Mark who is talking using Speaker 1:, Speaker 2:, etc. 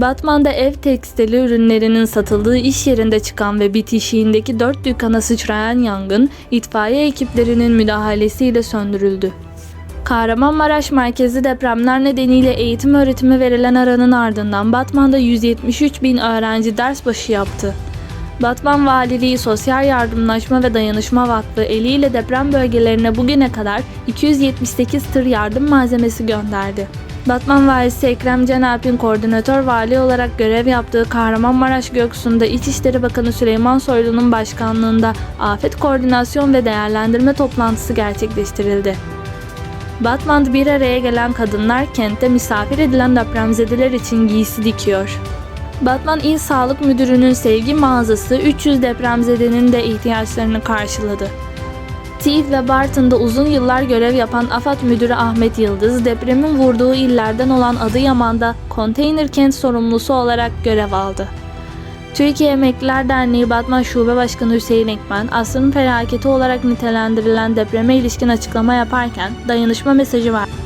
Speaker 1: Batman'da ev tekstili ürünlerinin satıldığı iş yerinde çıkan ve bitişiğindeki dört dükkana sıçrayan yangın itfaiye ekiplerinin müdahalesiyle söndürüldü. Kahramanmaraş merkezi depremler nedeniyle eğitim öğretimi verilen aranın ardından Batman'da 173 bin öğrenci ders başı yaptı. Batman Valiliği Sosyal Yardımlaşma ve Dayanışma Vakfı eliyle deprem bölgelerine bugüne kadar 278 tır yardım malzemesi gönderdi. Batman Valisi Ekrem Cenalp'in koordinatör vali olarak görev yaptığı Kahramanmaraş Göksu'nda İçişleri Bakanı Süleyman Soylu'nun başkanlığında afet koordinasyon ve değerlendirme toplantısı gerçekleştirildi. Batman'da bir araya gelen kadınlar kentte misafir edilen depremzedeler için giysi dikiyor. Batman İl Sağlık Müdürü'nün sevgi mağazası 300 depremzedenin de ihtiyaçlarını karşıladı. Siirt ve Bartın'da uzun yıllar görev yapan AFAD Müdürü Ahmet Yıldız, depremin vurduğu illerden olan Adıyaman'da konteyner kent sorumlusu olarak görev aldı. Türkiye Emekliler Derneği Batman Şube Başkanı Hüseyin Ekmen, asrın felaketi olarak nitelendirilen depreme ilişkin açıklama yaparken dayanışma mesajı verdi.